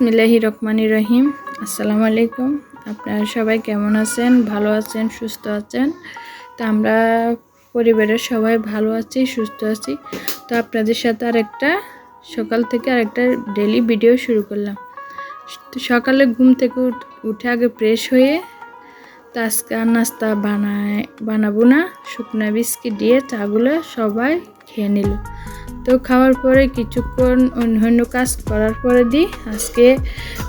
বিসমিল্লাহি রহমানি রহিম। আসসালামু আলাইকুম। আপনারা সবাই কেমন আছেন? ভালো আছেন? সুস্থ আছেন? তো আমরা পরিবারের সবাই ভালো আছি, সুস্থ আছি। তো আপনাদের সাথে আর একটা সকাল থেকে আরেকটা ডেলি ভিডিও শুরু করলাম। সকালে ঘুম থেকে উঠ- আগে ফ্রেশ হয়ে আজকে নাস্তা বানায়, বানাবো না। শুকনো বিস্কিট দিয়ে চাগুলো সবাই খেয়ে নিল। তো খাওয়ার পরে কিছুক্ষণ অন্যান্য কাজ করার পরে দিই আজকে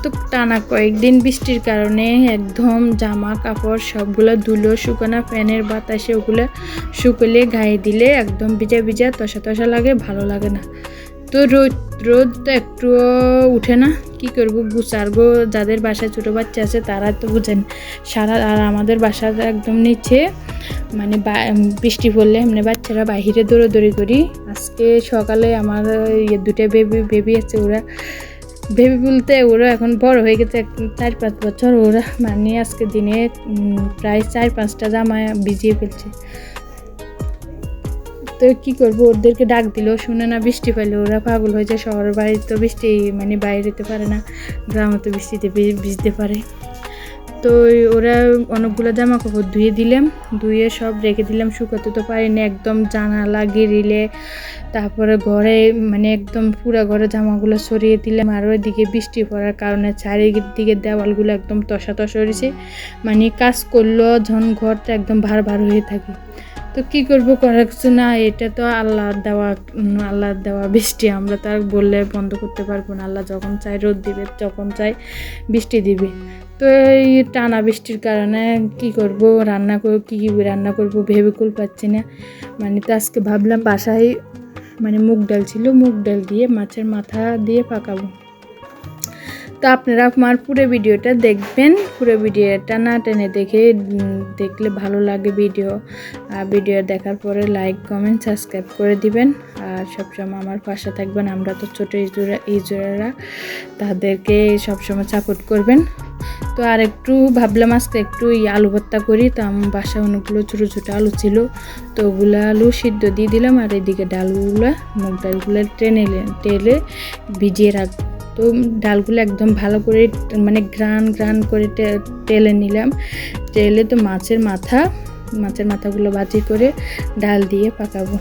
তো টানা কয়েকদিন বৃষ্টির কারণে একদম জামা কাপড় সবগুলো ধুলো, শুকানো ফ্যানের বাতাসে ওগুলো শুকলে গায়ে দিলে একদম ভিজা ভিজা, তসা তসা লাগে, ভালো লাগে না। তো রোদ রোদ তো একটুও উঠে না। কি করব? গুছার গো যাদের বাসায় ছোটো বাচ্চা আছে তারা তো বুঝেন, সারা আর আমাদের বাসা একদম নিচে। মানে বৃষ্টি পড়লে মানে বাচ্চারা বাহিরে দৌড়াদৌড়ি করি। আজকে সকালে আমার ইয়ে দুটো বেবি বেবি আছে ওরা। বেবি বলতে ওরা এখন বড় হয়ে গেছে চার, পাঁচ বছর। ওরা মানে আজকে দিনে প্রায় চার, পাঁচটা জামা ভিজিয়ে ফেলছে। তো কি করব? ওদেরকে ডাক দিলেও শুনে না বৃষ্টি পাইলে। ওরা পাগল হয়ে যায় শহরের বাড়ি তো বৃষ্টি মানে বাইরে যেতে পারে না। গ্রামে তো বৃষ্টিতে ভিজতে পারে। তো ওরা অনেকগুলো জামা কাপড় ধুয়ে দিলাম, ধুয়ে সব রেখে দিলাম। শুকাতে তো পারিনি, একদম জানালা গিরিলে, তারপরে ঘরে মানে একদম পুরো ঘরে জামাগুলো সরিয়ে দিলাম। আর ওইদিকে বৃষ্টি পড়ার কারণে চারিদিকে দেওয়ালগুলো একদম তসা তসা মানে কাজ করলেও যখন ঘরটা একদম ভার ভার হয়ে থাকে। তো কি করব করার কিছু না, এটা তো আল্লাহর দেওয়া আল্লাহর দেওয়া বৃষ্টি। আমরা তো আর বললে বন্ধ করতে পারব না। আল্লাহ যখন চাই রোদ দিবে, যখন চাই বৃষ্টি দিবে। তো এই টানা বৃষ্টির কারণে কি করব, রান্না করব কী কী রান্না করব ভেবে কুল পাচ্ছি না। মানে তো আজকে ভাবলাম বাসায় মানে মুগ ডাল ছিল, মুগ ডাল দিয়ে মাছের মাথা দিয়ে পাকাবো। তো আপনারা আমার পুরো ভিডিওটা দেখবেন। পুরো ভিডিওটা না টেনে দেখে দেখলে ভালো লাগে ভিডিও। আর ভিডিও দেখার পরে লাইক কমেন্ট সাবস্ক্রাইব করে দিবেন। আর সবসময় আমার পাশে থাকবেন। আমরা তো ছোটো ইজুরা ইজুরারা তাদেরকে সবসময় সাপোর্ট করবেন। তো আর একটু ভাবলাম, আজকে একটু আলু ভর্তা করি। তো আমার বাসায় অনেকগুলো ছোটো ছোটো আলু ছিল। তো ওগুলো আলু সিদ্ধ দিয়ে দিলাম। আর এদিকে ডালগুলো, মুগ ডালগুলো টেনে টেলে ভিজিয়ে রাখ তো ডালগুলো একদম ভালো করে মানে গ্রান গ্রান করে টেলে নিলাম। তেলে তো মাছের মাথা, মাছের মাথাগুলো বাজি করে ডাল দিয়ে পাকাবো।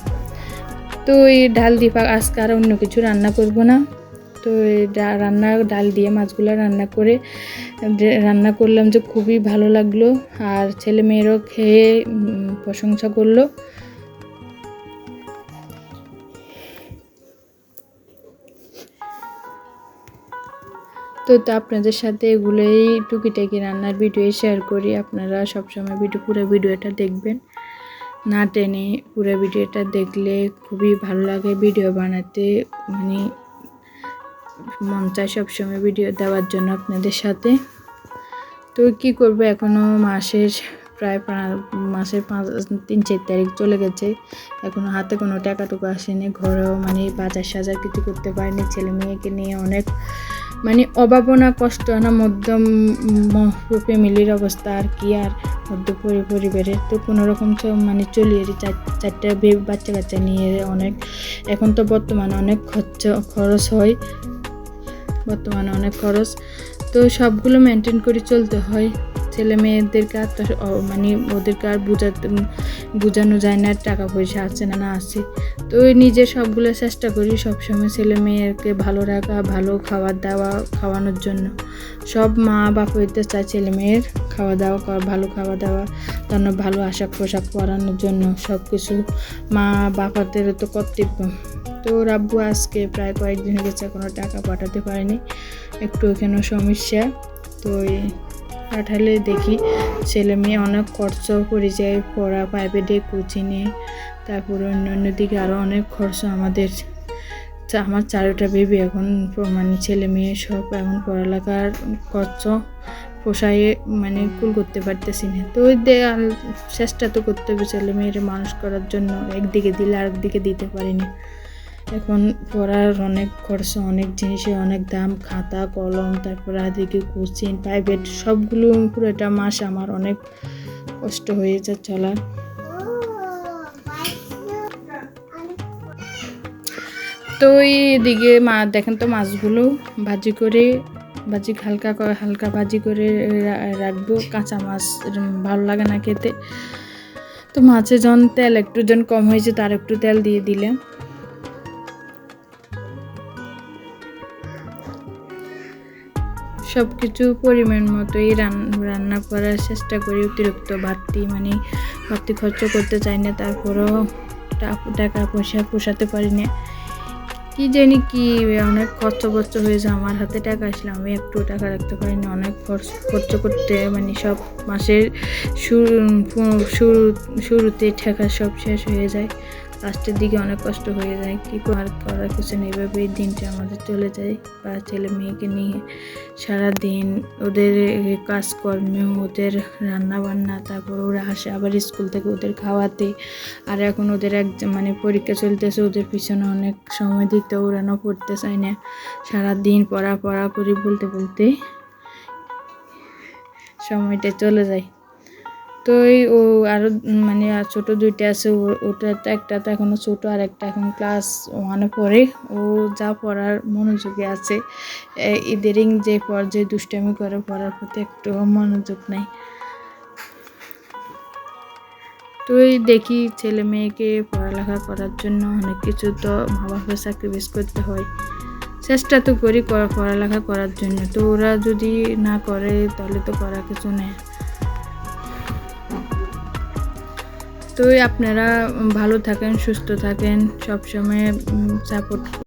তো এই ডাল দিয়ে পাক, আজকে আর অন্য কিছু রান্না করব না। তো রান্না, ডাল দিয়ে মাছগুলো রান্না করে রান্না করলাম যে খুবই ভালো লাগল। আর ছেলে মেয়েরও খেয়ে প্রশংসা করল। তো তো আপনাদের সাথে এগুলোই টুকিটাকি রান্নার ভিডিও শেয়ার করি। আপনারা সবসময় ভিডিও পুরো ভিডিওটা দেখবেন। না টেনে পুরো ভিডিওটা দেখলে খুবই ভালো লাগে ভিডিও বানাতে। মানে মন চায় সবসময় ভিডিও দেওয়ার জন্য আপনাদের সাথে। তো কি করব এখনও মাসের প্রায় মাসের পাঁচ, তিন, চার তারিখ চলে গেছে। এখনও হাতে কোনো টাকা টাকাটুকু আসেনি। ঘরেও মানে বাজার সাজার কিছু করতে পারিনি। ছেলে মেয়েকে নিয়ে অনেক মানে অভাবনা, কষ্ট না মধ্যম রূপে মিলির অবস্থা আর কি আর মধ্য পরি- পরিবারের তো কোনো রকম মানে চলিয়ে চারটা বাচ্চা কাচ্চা নিয়ে অনেক, এখন তো বর্তমানে অনেক খরচ খরচ হয়। বর্তমানে অনেক খরচ। তো সবগুলো মেনটেন করে চলতে হয়। ছেলে মেয়েদেরকে আর তো মানে ওদেরকে আর বোঝাতে বোঝানো যায় না, টাকা পয়সা আছে না না আছে। তো নিজে সবগুলো চেষ্টা করি সবসময় ছেলে মেয়েকে ভালো রাখা, ভালো খাবার দাওয়া খাওয়ানোর জন্য। সব মা বাপ হইতে চায় ছেলে মেয়ের খাওয়া দাওয়া ভালো খাওয়া দাওয়া জন্য ভালো আশাক পোশাক পরানোর জন্য সব কিছু মা বাবাদেরও তো কর্তব্য। তো রাব্বু আজকে প্রায় কয়েকদিন গেছে কোনো টাকা পাঠাতে পারেনি। একটু এখানে সমস্যা। তো পাঠালে দেখি ছেলে মেয়ে অনেক খরচ পড়ে যায় পড়া প্রাইভেটে কোচিংয়ে তারপরে অন্য অন্য দিকে আরও অনেক খরচ আমাদের আমার চারোটা বেবি এখন মানে ছেলে মেয়ে সব এখন পড়ালেখার খরচ পোষায় মানে কুল করতে পারতেছি না। তো ওই চেষ্টা তো করতে হবে ছেলে মেয়ের মানুষ করার জন্য, একদিকে দিলে আরেকদিকে দিতে পারিনি। এখন পড়ার অনেক খরচ, অনেক জিনিসের অনেক দাম, খাতা, কলম, তারপর আদিকে কোচিং প্রাইভেট সবগুলো পুরো পুরোটা মাস আমার অনেক কষ্ট হয়ে চলার। তো এদিকে মা, দেখেন তো মাছগুলো ভাজি করে, ভাজি হালকা হালকা ভাজি করে রাখব। কাঁচা মাছ ভালো লাগে না খেতে। তো মাছে যখন তেল একটু যখন কম হয়েছে, তার একটু তেল দিয়ে দিলে সব কিছু পরিমাণ মতোই রান- রান্না করার চেষ্টা করি, অতিরিক্ত বাড়তি মানে বাড়তি খরচ করতে চাই না, তারপরেও টাকা পয়সা পোষাতে পারি না। কি জানি কি, অনেক খরচ বর্চ হয়েছে আমার হাতে টাকা আসলে আমি একটু টাকা রাখতে পারি না, অনেক খরচ খরচ করতে মানে সব মাসের শুরু শুরু, শুরুতে টাকা সব শেষ হয়ে যায়। লাস্টের দিকে অনেক কষ্ট হয়ে যায়। কি আর করার কিছু নেই। এভাবেই দিনটা আমাদের চলে যায়। বা ছেলে মেয়েকে নিয়ে সারা দিন ওদের কাজকর্মে, ওদের রান্না বান্না তারপর ওরা আসে আবার স্কুল থেকে ওদের খাওয়াতে। আর এখন ওদের এক মানে পরীক্ষা চলতেছে, ওদের পিছনে অনেক সময় দিতে ওরানো পড়তে চায় না? সারা দিন পড়া পড়া করি বলতে বলতে সময়টা চলে যায়। তো এই ও আরও মানে আর ছোটো দুইটা আছে ওটা তো একটা তো এখনও ছোটো, আর একটা এখন ক্লাস ওয়ানে পড়ে। ও যা পড়ার মনোযোগে আছে। ইদারিং যে পর্যায়ে দুষ্টামি করে, পড়ার প্রতি একটু মনোযোগ নেই। তো এই দেখি ছেলে মেয়েকে পড়ালেখা করার জন্য অনেক কিছু তো মা বাপের স্যাক্রিফাইস করতে হয়। চেষ্টা তো করি পড়ালেখা করার জন্য। তো ওরা যদি না করে, তাহলে তো করার কিছু নেই। তো আপনারা ভালো থাকেন সুস্থ থাকেন সবসময় সাপোর্ট